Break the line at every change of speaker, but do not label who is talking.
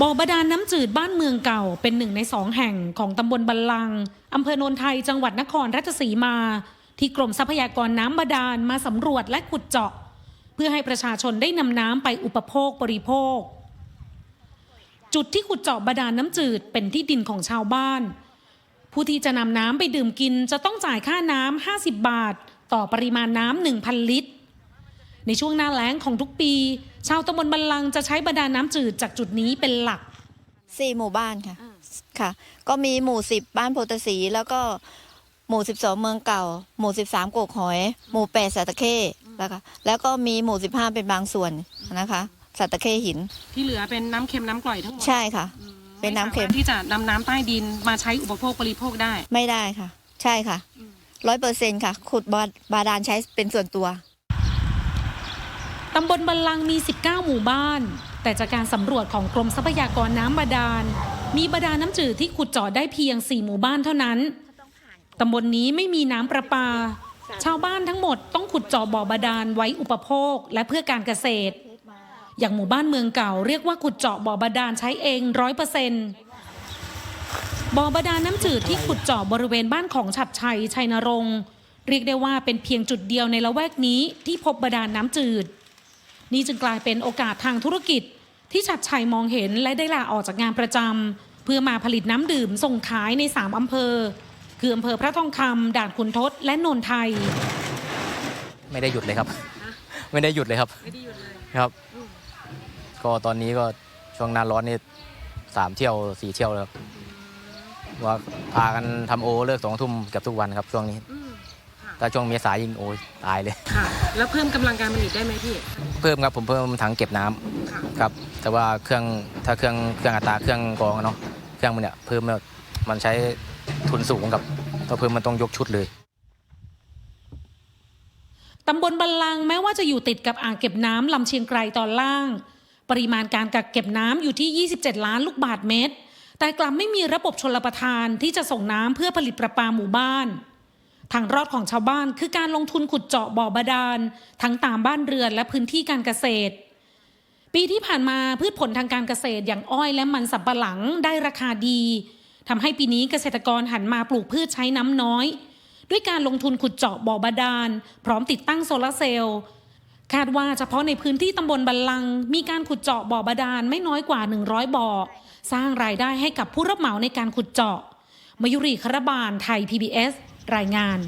บ่อบาดาลน้ำจืดบ้านเมืองเก่าเป็นหนึ่งในสองแห่งของตำบลบันลังอำเภอโนนไทยจังหวัดนครราชสีมา ที่กรมทรัพยากรน้ำบาดาลมาสำรวจและขุดเจาะ เพื่อให้ประชาชนได้นำน้ำไปอุปโภคบริโภค จุดที่ขุดเจาะบาดาลน้ำจืดเป็นที่ดินของชาวบ้าน ผู้ที่จะนำน้ำไปดื่มกินจะต้องจ่ายค่าน้ำ50 บาท ต่อปริมาณน้ำ1,000 ลิตร ในช่วงหน้าแล้งของทุกปี ชาวตำบลบันลังก์จะใช้บาดาลน้ำจืดจากจุดนี้เป็นหลัก
สี่หมู่บ้านค่ะค่ะ ก็มีหมู่สิบบ้านโพธิศรีแล้วก็หมู่สิบสองเมืองเก่า หมู่สิบสามกกหอย หมู่แปดสัตะเข้แล้วก็แล้วก็มีหมู่สิบห้าเป็นบางส่วนนะคะ สัตะเข้หิน
ที่เหลือเป็นน้ำเค็มน้ำกร่อยทั้งหมด
ใช่ค่ะ เป็นน้ำเค็ม
ไสาารถที่จะนำน้ำใต้ดินมาใช้อุปโภคบริโภคได้
ไม่ได้ค่ะ ใช่ค่ะร้อยเปอร์เซ็นค่ะ ขุดบาบาดาลใช้เป็นส่วนตัว
ตำบลบันลังมี 19 หมู่บ้าน แต่จากการสำรวจของกรมทรัพยากรน้ำบาดาล มีบาดาลน้ำจืดที่ขุดเจาะได้เพียง 4 หมู่บ้านเท่านั้น ตำบลนนี้ไม่มีน้ำประปา ชาวบ้านทั้งหมดต้องขุดเจาะบ่อบาดาลไว้อุปโภคและเพื่อการเกษตร อย่างหมู่บ้านเมืองเก่าเรียกว่าขุดเจาะบ่อบาดาลใช้เองร้อยเปอร์เซ็นต์บ่อบาดาลน้ำจืดที่ขุดเจาะบริเวณบ้านของฉัดชัยชัยนรงค์เรียกได้ว่าเป็นเพียงจุดเดียวในละแวกนี้ที่พบบาดาลน้ำจืด นี่จึงกลายเป็นโอกาสทางธุรกิจ ที่ชัดชัยมองเห็นและได้ลาออกจากงานประจำเพื่อมาผลิตน้ำดื่มส่งขายใน 3 อำเภอ คืออำเภอพระทองคำด่านขุนทดและโนนไทย
ไม่ได้หยุดเลยครับ ไม่ได้หยุดเลยครับ
ไม่ได้หยุดเลย
ครับ ก็ตอนนี้ก็ช่วงหน้าร้อนนี่สามเที่ยวสี่เที่ยวแล้วครับว่าพากันทำโอเลิกสองทุ่มเกับทุกวันครับช่วงนี้ ถ้าช่วงเมษายิ่งโอ้ยตายเลย
ค่ะ แล้วเพิ่มกำลังการผลิตได้ไหมพี่
เพิ่มครับผมเพิ่มถังเก็บน้ำ
ค่ะ
ครับ แต่ว่าเครื่องถ้าเครื่องเครื่องอัตราเครื่องกรองอะเนาะเครื่องมันเนี่ยเพิ่มแล้วมันใช้ทุนสูงกับถ้าเพิ่มมันต้องยกชุดเลย
ตำบลบันลังก์แม้ว่าจะอยู่ติดกับอ่างเก็บน้ำลำเชียงไกรตอนล่าง ปริมาณการกักเก็บน้ำอยู่ที่ 27 ล้านลูกบาทเมตร แต่กลับไม่มีระบบชลประทานที่จะส่งน้ำเพื่อผลิตประปาหมู่บ้าน ทางรอดของชาวบ้านคือการลงทุนขุดเจาะบ่อบาดาล ทั้งตามบ้านเรือนและพื้นที่การเกษตร ปีที่ผ่านมาพืชผลทางการเกษตรอย่างอ้อยและมันสำปะหลังได้ราคาดีทำให้ปีนี้เกษตรกรหันมาปลูกพืชใช้น้ำน้อย ด้วยการลงทุนขุดเจาะบ่อบาดาล พร้อมติดตั้งโซลาร์เซลล์คาดว่าเฉพาะในพื้นที่ตำบลบันลัง มีการขุดเจาะบ่อบาดาลไม่น้อยกว่า 100 บ่อ สร้างรายได้ให้กับผู้รับเหมาในการขุดเจาะ มยุรีคารบาลไทย PBS รายงาน